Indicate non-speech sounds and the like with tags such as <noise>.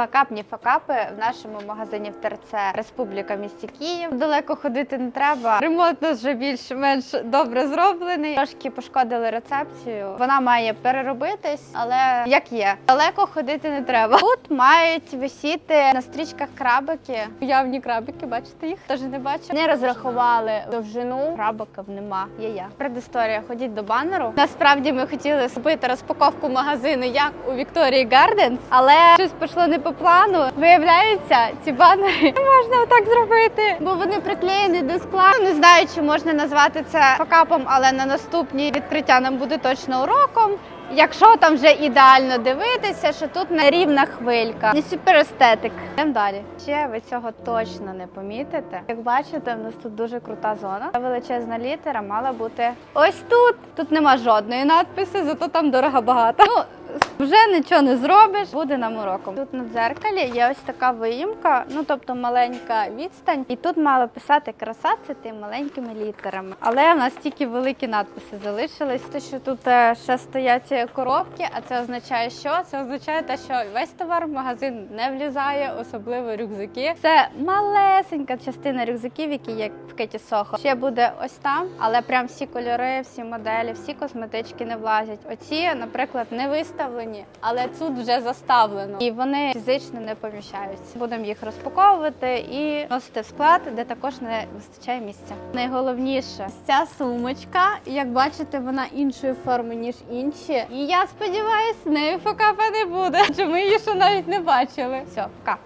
Факапні факапи в нашому магазині в ТРЦ Республіка місті Київ. Далеко ходити не треба. Ремонт у нас вже більш-менш добре зроблений. Трошки пошкодили рецепцію. Вона має переробитись, але як є, далеко ходити не треба. Тут мають висіти на стрічках крабики. Уявні крабики, бачите їх? Теж не бачу. Не розрахували довжину. Крабиків нема. Є я. Предісторія. Ходіть до банеру. Насправді ми хотіли зробити розпаковку магазину, як у Вікторії Гарденс, але щось пішло не по плану. Виявляється, ці банери не <laughs> можна отак зробити, бо вони приклеєні до скла. Не знаю, чи можна назвати це факапом, але на наступні відкриття нам буде точно уроком. Якщо там вже ідеально дивитися, що тут не рівна хвилька, не супер естетик. Йдемо далі. Ще ви цього точно не помітите. Як бачите, в нас тут дуже крута зона. Величезна літера мала бути ось тут. Тут нема жодної надписи, зато там дорого багато. Ну, вже нічого не зробиш, буде нам уроком. Тут на дзеркалі є ось така виїмка, ну тобто маленька відстань, і тут мало писати краса це тим маленькими літерами. Але в нас тільки великі надписи залишились. Те, що тут е, ще стоять коробки, а це означає, що це означає те, що весь товар в магазин не влізає, особливо рюкзаки. Це малесенька частина рюкзаків, які є в Кеті Сохо. Ще буде ось там, але прям всі кольори, всі моделі, всі косметички не влазять. Оці, наприклад, не виставлені, але тут вже заставлено, і вони фізично не поміщаються. Будемо їх розпаковувати і носити в склад, де також не вистачає місця. Найголовніше ця сумочка, як бачите, вона іншої форми ніж інші. І я сподіваюся, нею фокапа не буде, чи ми її ще навіть не бачили. Все, пока.